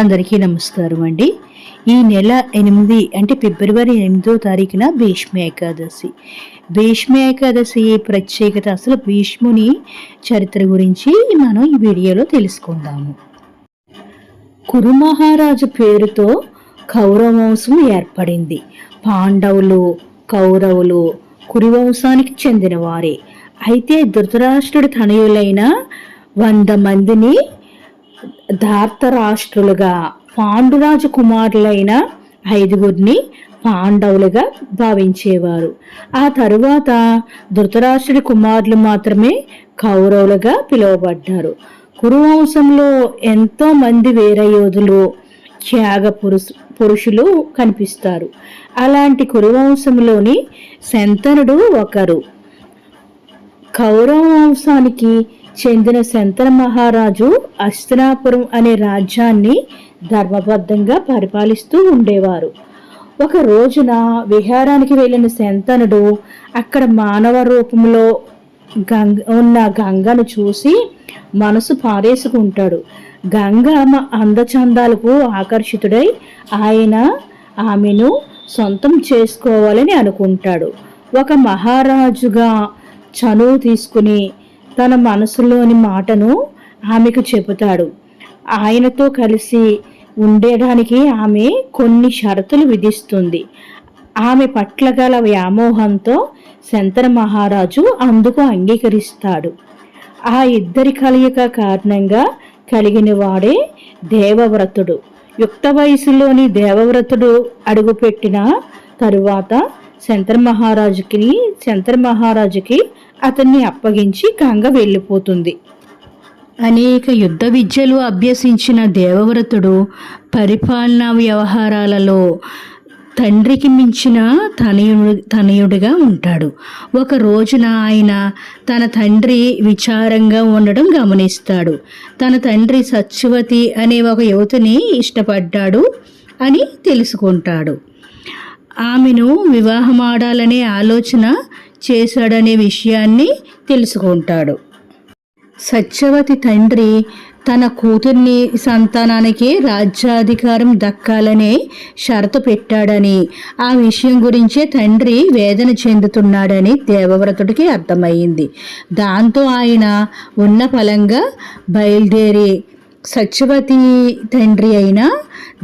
అందరికీ నమస్కారం అండి. ఈ నెల ఎనిమిది అంటే ఫిబ్రవరి ఎనిమిదో తారీఖున భీష్మ ఏకాదశి. భీష్మ ఏకాదశి ప్రత్యేకత అసలు భీష్ముని చరిత్ర గురించి మనం ఈ వీడియోలో తెలుసుకుందాము. కురు మహారాజు పేరుతో కౌరవంశం ఏర్పడింది. పాండవులు కౌరవులు కురువంశానికి చెందినవారే. అయితే ధృతరాష్ట్రుడి తనయులైన వంద మందిని ధార్తరాష్ట్రులుగా పాండురాజు కుమారులైన ఐదుగురిని పాండవులుగా భావించేవారు. ఆ తరువాత ధృతరాష్ట్రుడి కుమారులు మాత్రమే కౌరవులుగా పిలువబడ్డారు. కురువంశంలో ఎంతో మంది వీర యోధులు త్యాగ పురుషు పురుషులు కనిపిస్తారు. అలాంటి కురువంశంలోని శంతనుడు ఒకరు. కౌరవ వంశానికి చెందిన శంతన మహారాజు అస్తినాపురం అనే రాజ్యాన్ని ధర్మబద్ధంగా పరిపాలిస్తూ ఉండేవారు. ఒక రోజున విహారానికి వెళ్ళిన శంతనుడు అక్కడ మానవ రూపంలో గంగ ఉన్న గంగను చూసి మనసు పారేసుకుంటాడు. గంగ మా అందచందాలకు ఆకర్షితుడై ఆయన ఆమెను సొంతం చేసుకోవాలని అనుకుంటాడు. ఒక మహారాజుగా చనువు తీసుకుని తన మనసులోని మాటను ఆమెకు చెబుతాడు. ఆయనతో కలిసి ఉండేడానికి ఆమె కొన్ని షరతులు విధిస్తుంది. ఆమె పట్ల గల వ్యామోహంతో శంతన మహారాజు అందుకు అంగీకరిస్తాడు. ఆ ఇద్దరి కలయిక కారణంగా కలిగిన వాడే దేవవ్రతుడు. యుక్త వయసులోని దేవవ్రతుడు అడుగుపెట్టిన తరువాత శంతర మహారాజుకి శంతర మహారాజుకి అతన్ని అప్పగించి గంగ వెళ్ళిపోతుంది. అనేక యుద్ధ విద్యలు అభ్యసించిన దేవవ్రతుడు పరిపాలనా వ్యవహారాలలో తండ్రికి మించిన తనయుడు తనయుడిగా ఉంటాడు. ఒక రోజున ఆయన తన తండ్రి విచారంగా ఉండడం గమనిస్తాడు. తన తండ్రి సత్యవతి అనే ఒక యువతిని ఇష్టపడ్డాడు అని తెలుసుకుంటాడు. ఆమెను వివాహమాడాలనే ఆలోచన చేశాడనే విషయాన్ని తెలుసుకుంటాడు. సత్యవతి తండ్రి తన కూతుర్ని సంతానానికి రాజ్యాధికారం దక్కాలనే షరతు పెట్టాడని ఆ విషయం గురించే తండ్రి వేదన చెందుతున్నాడని దేవవ్రతుడికి అర్థమయ్యింది. దాంతో ఆయన ఉన్న ఫలంగా బయలుదేరి సత్యవతి తండ్రి అయిన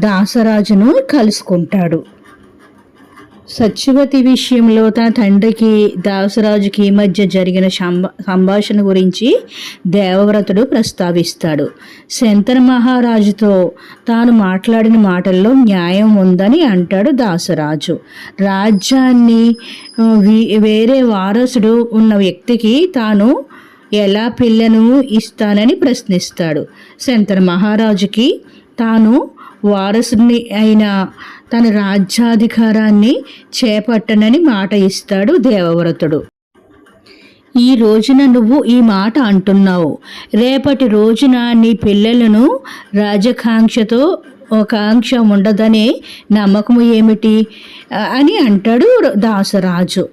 దాసరాజును కలుసుకుంటాడు. సత్యవతి విషయంలో తన తండ్రికి దాసరాజుకి మధ్య జరిగిన సంభాషణ గురించి దేవవ్రతుడు ప్రస్తావిస్తాడు. శంతన మహారాజుతో తాను మాట్లాడిన మాటల్లో న్యాయం ఉందని అంటాడు దాసరాజు. రాజ్యాన్ని వేరే వారసుడు ఉన్న వ్యక్తికి తాను ఎలా పిల్లను ఇస్తానని ప్రశ్నిస్తాడు. శంతన మహారాజుకి తాను వారసుని అయిన తన రాజ్యాధికారాన్ని చేపట్టనని మాట ఇస్తాడు దేవవ్రతుడు. ఈ రోజున నువ్వు ఈ మాట అంటున్నావు. రేపటి రోజున నీ పిల్లలను రాజకాంక్షతో ఒక ఆంక్ష ఉండదనే నమ్మకము ఏమిటి? అని అంటాడు దాసరాజు.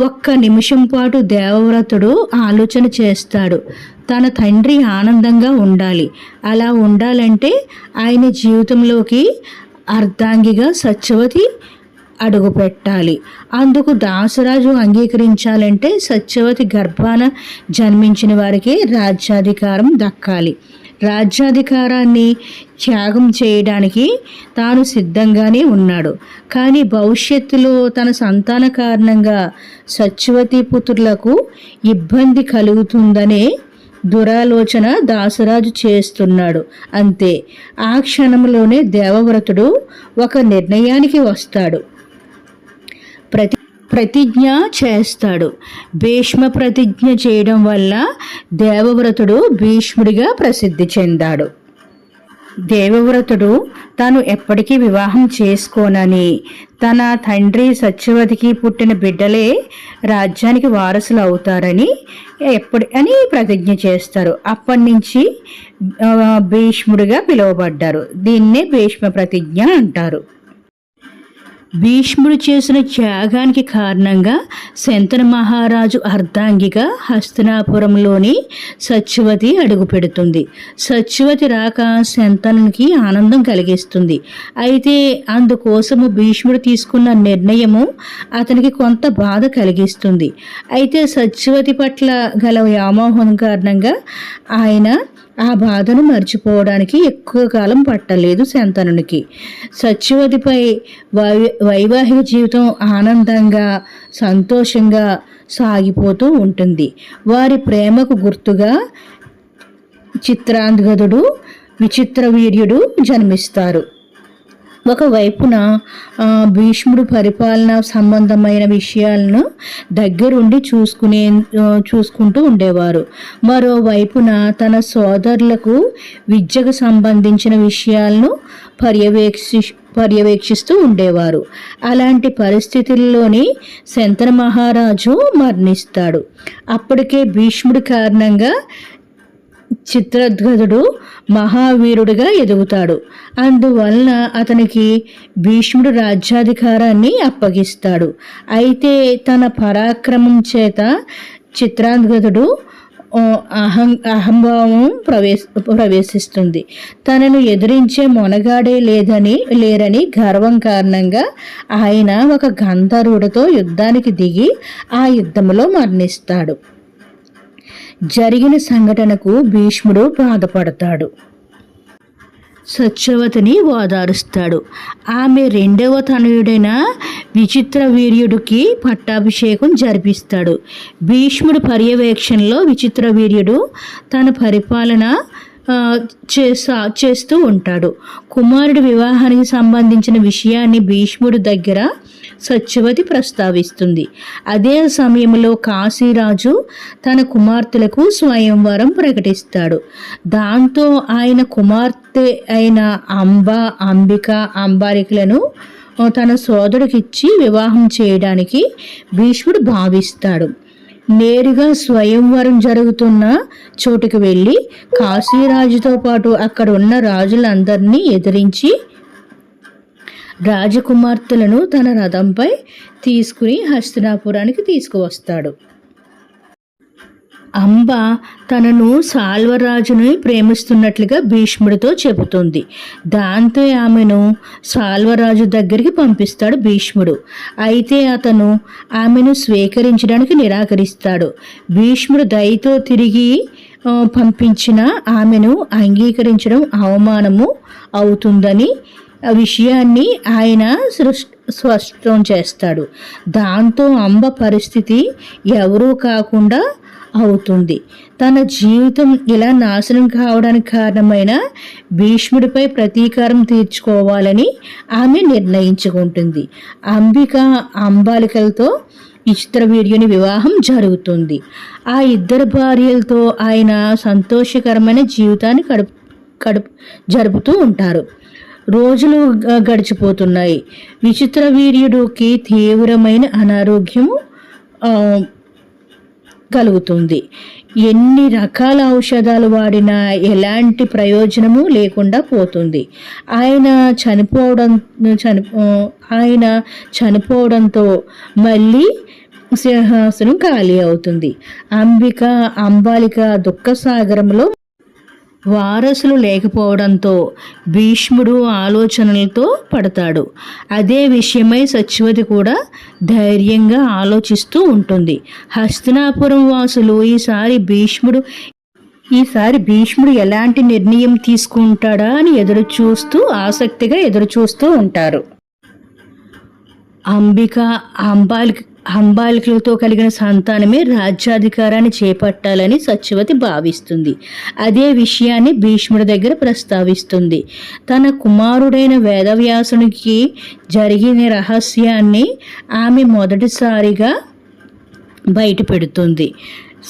ఒక్క నిమిషం పాటు దేవవ్రతుడు ఆలోచన చేస్తాడు. తన తండ్రి ఆనందంగా ఉండాలి. అలా ఉండాలంటే ఆయన జీవితంలోకి అర్ధాంగిగా సత్యవతి అడుగు పెట్టాలి అందుకు దాసరాజు అంగీకరించాలంటే సత్యవతి గర్భాన జన్మించిన వారికి రాజ్యాధికారం దక్కాలి. రాజ్యాధికారాన్ని త్యాగం చేయడానికి తాను సిద్ధంగానే ఉన్నాడు. కానీ భవిష్యత్తులో తన సంతాన కారణంగా సత్యవతి పుత్రులకు ఇబ్బంది కలుగుతుందనే దురాలోచన దాసరాజు చేస్తున్నాడు. అంతే. ఆ క్షణంలోనే దేవవ్రతుడు ఒక నిర్ణయానికి వస్తాడు. ప్రతి ప్రతిజ్ఞ చేస్తాడు. భీష్మ ప్రతిజ్ఞ చేయడం వల్ల దేవవ్రతుడు భీష్ముడిగా ప్రసిద్ధి చెందాడు. దేవవ్రతుడు తాను ఎప్పటికీ వివాహం చేసుకోనని తన తండ్రి సత్యవతికి పుట్టిన బిడ్డలే రాజ్యానికి వారసులు అవుతారని ఎప్పటి అని ప్రతిజ్ఞ చేస్తారు. అప్పటి నుంచి భీష్ముడిగా పిలువబడ్డారు. దీన్నే భీష్మ ప్రతిజ్ఞ అంటారు. భీష్ముడు చేసిన త్యాగానికి కారణంగా శంతన మహారాజు అర్ధాంగిగా హస్తినాపురంలోని సత్యవతి అడుగుపెడుతుంది సత్యవతి రాక శంతనునికి ఆనందం కలిగిస్తుంది. అయితే అందుకోసము భీష్ముడు తీసుకున్న నిర్ణయము అతనికి కొంత బాధ కలిగిస్తుంది. అయితే సత్యవతి పట్ల గల వ్యామోహం కారణంగా ఆయన ఆ బాధను మర్చిపోవడానికి ఎక్కువ కాలం పట్టలేదు శంతనునికి. సత్యవతిపై వై వైవాహిక జీవితం ఆనందంగా సంతోషంగా సాగిపోతూ ఉంటుంది. వారి ప్రేమకు గుర్తుగా చిత్రాంగదుడు విచిత్ర వీర్యుడు జన్మిస్తారు. ఒకవైపున భీష్ముడు పరిపాలన సంబంధమైన విషయాలను దగ్గరుండి చూసుకునే చూసుకుంటూ ఉండేవారు. మరోవైపున తన సోదరులకు విద్యకు సంబంధించిన విషయాలను పర్యవేక్షి పర్యవేక్షిస్తూ ఉండేవారు. అలాంటి పరిస్థితుల్లోని శంతన మహారాజు మరణిస్తాడు. అప్పటికే భీష్ముడి కారణంగా చిత్రధ్వజుడు మహావీరుడిగా ఎదుగుతాడు. అందువలన అతనికి భీష్ముడు రాజ్యాధికారాన్ని అప్పగిస్తాడు. అయితే తన పరాక్రమం చేత చిత్రాద్గదుడు అహం అహంభావం ప్రవేశ ప్రవేశిస్తుంది. తనను ఎదిరించే మొనగాడే లేదని లేరని గర్వం కారణంగా ఆయన ఒక గంధర్వుడితో యుద్ధానికి దిగి ఆ యుద్ధంలో మరణిస్తాడు. జరిగిన సంఘటనకు భీష్ముడు బాధపడతాడు. సత్యవతిని ఓదారుస్తాడు. ఆమె రెండవ తనయుడైన విచిత్ర వీర్యుడికి పట్టాభిషేకం జరిపిస్తాడు. భీష్ముడు పర్యవేక్షణలో విచిత్ర వీర్యుడు తన పరిపాలన చేసా చేస్తూ ఉంటాడు. కుమారుడి వివాహానికి సంబంధించిన విషయాన్ని భీష్ముడి దగ్గర సత్యవతి ప్రస్తావిస్తుంది. అదే సమయంలో కాశీరాజు తన కుమార్తెలకు స్వయంవరం ప్రకటిస్తాడు. దాంతో ఆయన కుమార్తె అయిన అంబ అంబిక అంబారికలను తన సోదరుడికిచ్చి వివాహం చేయడానికి భీష్ముడు భావిస్తాడు. నేరుగా స్వయంవరం జరుగుతున్న చోటుకు వెళ్ళి కాశీరాజుతో పాటు అక్కడ ఉన్న రాజులందరినీ ఎదిరించి రాజకుమార్తెలను తన రథంపై తీసుకుని హస్తినాపురానికి తీసుకువస్తాడు. అంబ తనను సాల్వరాజుని ప్రేమిస్తున్నట్లుగా భీష్ముడితో చెబుతుంది. దాంతో ఆమెను సాల్వరాజు దగ్గరికి పంపిస్తాడు భీష్ముడు. అయితే అతను ఆమెను స్వీకరించడానికి నిరాకరిస్తాడు. భీష్ముడు దయతో తిరిగి పంపించిన ఆమెను అంగీకరించడం అవమానము అవుతుందని విషయాన్ని ఆయన సృష్ స్పష్టం చేస్తాడు. దాంతో అంబ పరిస్థితి ఎవరూ కాకుండా అవుతుంది. తన జీవితం ఇలా నాశనం కావడానికి కారణమైన భీష్ముడిపై ప్రతీకారం తీర్చుకోవాలని ఆమె నిర్ణయించుకుంటుంది. అంబిక అంబాలికలతో విచిత్రవీర్యుని వివాహం జరుగుతుంది. ఆ ఇద్దరు భార్యలతో ఆయన సంతోషకరమైన జీవితాన్ని గడుపు గడుపు జరుపుతూ ఉంటారు. రోజులు గ- గడిచిపోతున్నాయి. విచిత్ర వీర్యుడికి తీవ్రమైన అనారోగ్యము కలుగుతుంది. ఎన్ని రకాల ఔషధాలు వాడినా ఎలాంటి ప్రయోజనము లేకుండా పోతుంది. ఆయన చనిపోవడం చని ఆయన చనిపోవడంతో మళ్ళీ సింహాసనం ఖాళీ అవుతుంది. అంబిక అంబాలిక దుఃఖ సాగరంలో వారసులు లేకపోవడంతో భీష్ముడు ఆలోచనలతో పడతాడు. అదే విషయమై సత్యవతి కూడా ధైర్యంగా ఆలోచిస్తూ ఉంటుంది. హస్తినాపురం వాసులు ఈసారి భీష్ముడు ఈసారి భీష్ముడు ఎలాంటి నిర్ణయం తీసుకుంటాడా అని ఎదురు చూస్తూ ఆసక్తిగా ఎదురు చూస్తూ ఉంటారు. అంబిక అంబాలిక అంబాలికలతో కలిగిన సంతానమే రాజ్యాధికారాన్ని చేపట్టాలని సత్యవతి భావిస్తుంది. అదే విషయాన్ని భీష్ముడి దగ్గర ప్రస్తావిస్తుంది. తన కుమారుడైన వేదవ్యాసునికి జరిగిన రహస్యాన్ని ఆమె మొదటిసారిగా బయటపెడుతుంది.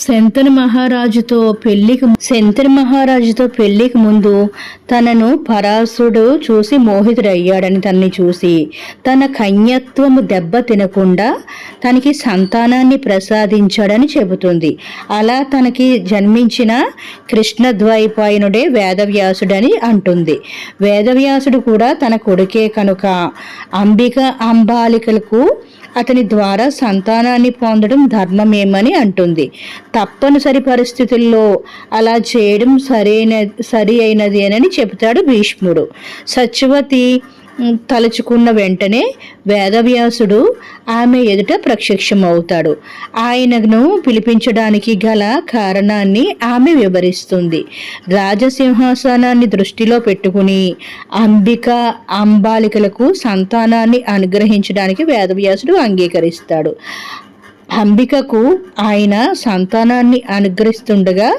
శంతను మహారాజుతో పెళ్ళికి శంతను మహారాజుతో పెళ్ళికి ముందు తనను పరాశుడు చూసి మోహితుడయ్యాడని తనని చూసి తన కన్యత్వము దెబ్బ తినకుండా తనకి సంతానాన్ని ప్రసాదించాడని చెబుతుంది. అలా తనకి జన్మించిన కృష్ణద్వైపాయనుడే వేదవ్యాసుడని అంటుంది. వేదవ్యాసుడు కూడా తన కొడుకే కనుక అంబిక అంబాలికలకు అతని ద్వారా సంతానాన్ని పొందడం ధర్మమేమని అంటుంది. తప్పనిసరి పరిస్థితుల్లో అలా చేయడం సరైన సరి అయినదేనని చెబుతాడు భీష్ముడు. సత్యవతి తలుచుకున్న వెంటనే వేదవ్యాసుడు ఆమె ఎదుట ప్రత్యక్షమవుతాడు. ఆయనను పిలిపించడానికి గల కారణాన్ని ఆమె వివరిస్తుంది. రాజసింహాసనాన్ని దృష్టిలో పెట్టుకుని అంబిక అంబాలికలకు సంతానాన్ని అనుగ్రహించడానికి వేదవ్యాసుడు అంగీకరిస్తాడు. అంబికకు ఆయన సంతానాన్ని అనుగ్రహిస్తుండగా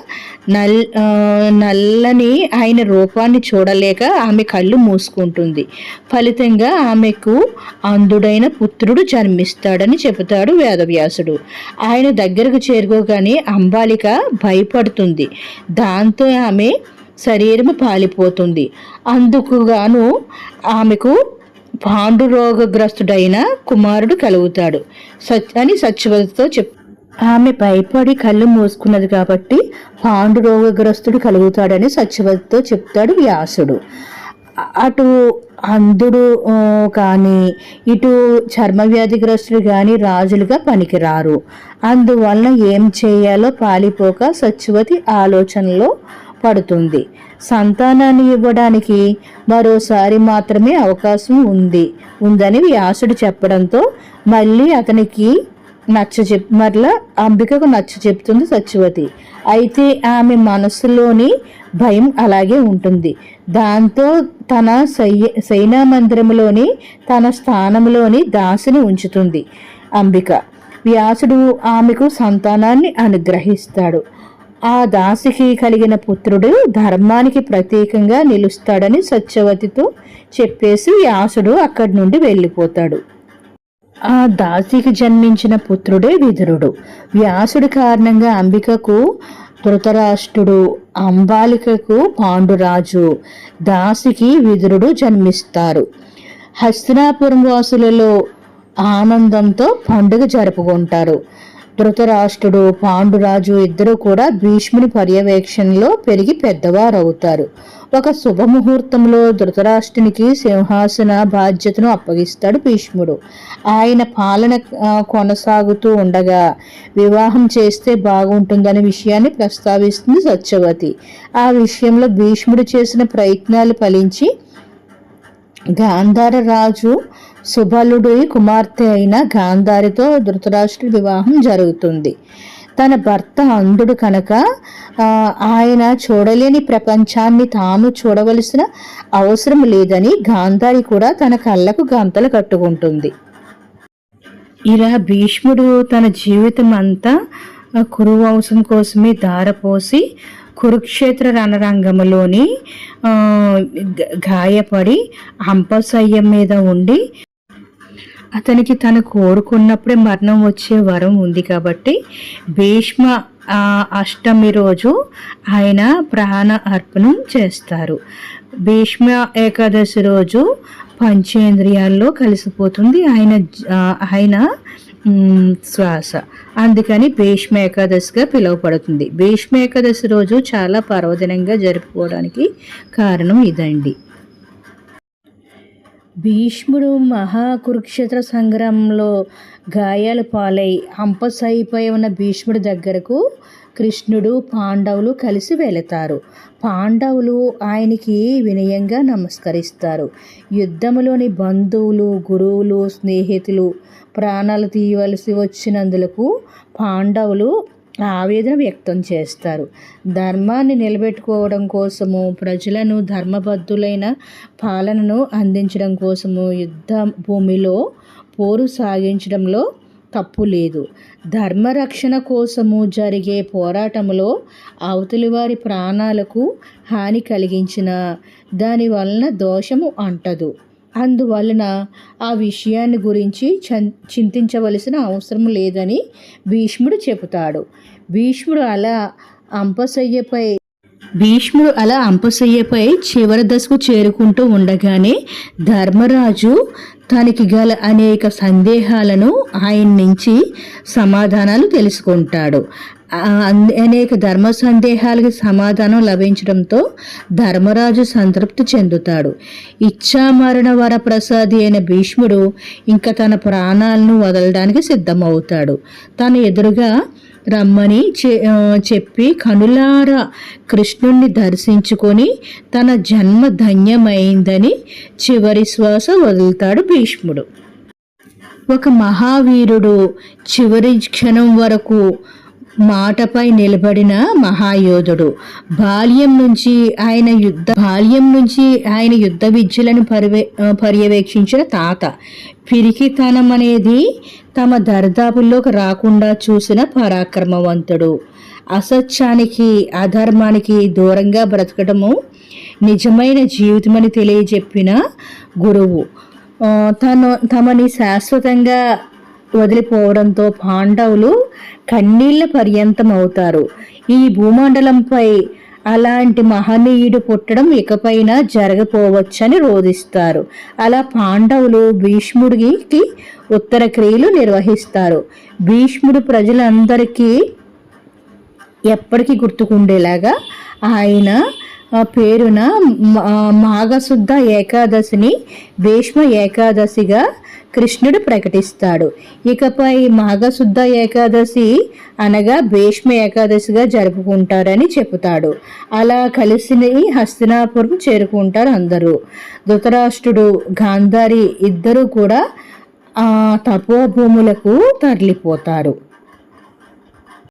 నల్ నల్లని ఆయన రూపాన్ని చూడలేక ఆమె కళ్ళు మూసుకుంటుంది. ఫలితంగా ఆమెకు అందుడైన పుత్రుడు జన్మిస్తాడని చెబుతాడు వేదవ్యాసుడు. ఆయన దగ్గరకు చేరుకోగానే అంబాలిక భయపడుతుంది. దాంతో ఆమె శరీరము పాలిపోతుంది. అందుకు గాను ఆమెకు పాండురోగగ్రస్తుడైన కుమారుడు కలుగుతాడు. సత్ అని సత్యవతితో చెప్ ఆమె భయపడి కళ్ళు మూసుకున్నది కాబట్టి పాండురోగగ్రస్తుడు కలుగుతాడని సత్యవతితో చెప్తాడు వ్యాసుడు. అటు అంధుడు కానీ ఇటు చర్మవ్యాధిగ్రస్తుడు కానీ రాజులుగా పనికిరారు. అందువలన ఏం చేయాలో పాలిపోక సత్యవతి ఆలోచనలో పడుతుంది. సంతానాన్ని ఇవ్వడానికి మరోసారి మాత్రమే అవకాశం ఉంది. ఉందని వ్యాసుడు చెప్పడంతో మళ్ళీ అతనికి నచ్చ చెప్ మరలా అంబికకు నచ్చ చెప్తుంది సత్యవతి. అయితే ఆమె మనసులోని భయం అలాగే ఉంటుంది. దాంతో తన సై సైనా మందిరంలోని తన స్థానంలోని దాసిని ఉంచుతుంది అంబిక. వ్యాసుడు ఆమెకు సంతానాన్ని అనుగ్రహిస్తాడు. ఆ దాసికి కలిగిన పుత్రుడు ధర్మానికి ప్రతీకంగా నిలుస్తాడని సత్యవతితో చెప్పేసి వ్యాసుడు అక్కడి నుండి వెళ్ళిపోతాడు. ఆ దాసికి జన్మించిన పుత్రుడే విదురుడు. వ్యాసుడి కారణంగా అంబికకు ధృతరాష్ట్రుడు అంబాలికకు పాండురాజు దాసికి విదురుడు జన్మిస్తారు. హస్తినాపురం వాసులలో ఆనందంతో పండుగ జరుపుకుంటారు. ధృతరాష్ట్రుడు పాండురాజు ఇద్దరు కూడా భీష్ముని పర్యవేక్షణలో పెరిగి పెద్దవారవుతారు. ఒక శుభముహూర్తంలో ధృతరాష్ట్రునికి సింహాసన బాధ్యతను అప్పగిస్తాడు భీష్ముడు. ఆయన పాలన కొనసాగుతూ ఉండగా వివాహం చేస్తే బాగుంటుందనే విషయాన్ని ప్రస్తావిస్తుంది సత్యవతి. ఆ విషయంలో భీష్ముడు చేసిన ప్రయత్నాలు ఫలించి గాంధార రాజు సుబలుడి కుమార్తె అయిన గాంధారితో ధృతరాష్ట్రుడి వివాహం జరుగుతుంది. తన భర్త అంధుడు కనుక ఆయన చూడలేని ప్రపంచాన్ని తాను చూడవలసిన అవసరం లేదని గాంధారి కూడా తన కళ్ళకు గంతలు కట్టుకుంటుంది. ఇలా భీష్ముడు తన జీవితం అంతా కురువంశం కోసమే దారపోసి కురుక్షేత్ర రణరంగంలోని గాయపడి అంపశయ్యం మీద ఉండి అతనికి తను కోరుకున్నప్పుడే మరణం వచ్చే వరం ఉంది కాబట్టి భీష్మ అష్టమి రోజు ఆయన ప్రాణ అర్పణం చేస్తారు. భీష్మ ఏకాదశి రోజు పంచేంద్రియాల్లో కలిసిపోతుంది. ఆయన ఆయన శ్వాస. అందుకని భీష్మ ఏకాదశిగా పిలువపడుతుంది భీష్మ ఏకాదశి రోజు చాలా పర్వదినంగా జరుపుకోవడానికి కారణం ఇదండి. భీష్ముడు మహాకురుక్షేత్ర సంగ్రామంలో గాయాల పాలై హంపసైపోయి ఉన్న భీష్ముడి దగ్గరకు కృష్ణుడు పాండవులు కలిసి వెళతారు. పాండవులు ఆయనకి వినయంగా నమస్కరిస్తారు. యుద్ధములోని బంధువులు గురువులు స్నేహితులు ప్రాణాలు తీయవలసి వచ్చినందులకు పాండవులు ఆవేదన వ్యక్తం చేస్తారు. ధర్మాన్ని నిలబెట్టుకోవడం కోసము ప్రజలను ధర్మబద్ధులైన పాలనను అందించడం కోసము యుద్ధ భూమిలో పోరు సాగించడంలో తప్పు లేదు. ధర్మరక్షణ కోసము జరిగే పోరాటంలో అవతలి వారి ప్రాణాలకు హాని కలిగించిన దాని వలన దోషము అంటదు. అందువలన ఆ విషయాన్ని గురించి చం చింతించవలసిన అవసరం లేదని భీష్ముడు చెబుతాడు. భీష్ముడు అలా అంపశయ్యపై భీష్ముడు అలా అంపశయ్యపై చివరి దశకు చేరుకుంటూ ఉండగానే ధర్మరాజు తనకి గల అనేక సందేహాలను ఆయన నుంచి సమాధానాలు తెలుసుకుంటాడు. అనేక ధర్మ సందేహాలకి సమాధానం లభించడంతో ధర్మరాజు సంతృప్తి చెందుతాడు. ఇచ్చామరణ వరప్రసాది అయిన భీష్ముడు ఇంకా తన ప్రాణాలను వదలడానికి సిద్ధమవుతాడు. తన ఎదురుగా రమ్మని చె- చెప్పి కనులార కృష్ణుణ్ణి దర్శించుకొని తన జన్మ ధన్యమైందని చివరి శ్వాస వదులుతాడు భీష్ముడు. ఒక మహావీరుడు చివరి క్షణం వరకు మాటపై నిలబడిన మహాయోధుడు. బాల్యం నుంచి ఆయన యుద్ధ బాల్యం నుంచి ఆయన యుద్ధ విద్యలను పర్యవే పర్యవేక్షించిన తాత. పిరికితనం అనేది తమ దరిదాపుల్లోకి రాకుండా చూసిన పరాక్రమవంతుడు. అసత్యానికి అధర్మానికి దూరంగా బ్రతకడము నిజమైన జీవితమని తెలియజెప్పిన గురువు. తను తమని శాశ్వతంగా వదిలిపోవడంతో పాండవులు కన్నీళ్ళ పర్యంతం అవుతారు ఈ భూమండలంపై అలాంటి మహనీయుడు పుట్టడం ఇకపైన జరగపోవచ్చని రోధిస్తారు. అలా పాండవులు భీష్ముడికి ఉత్తర క్రియలు నిర్వహిస్తారు. భీష్ముడు ప్రజలందరికీ ఎప్పటికీ గుర్తుకుండేలాగా ఆయన పేరున మా- మాఘశుద్ధ ఏకాదశిని భీష్మ ఏకాదశిగా కృష్ణుడు ప్రకటిస్తాడు. ఇకపై మాఘశుద్ధ ఏకాదశి అనగా భీష్మ ఏకాదశిగా జరుపుకుంటారని చెబుతాడు. అలా కలిసి హస్తినాపురం చేరుకుంటారు అందరూ. ధృతరాష్ట్రుడు గాంధారి ఇద్దరూ కూడా తపోభూములకు తరలిపోతారు.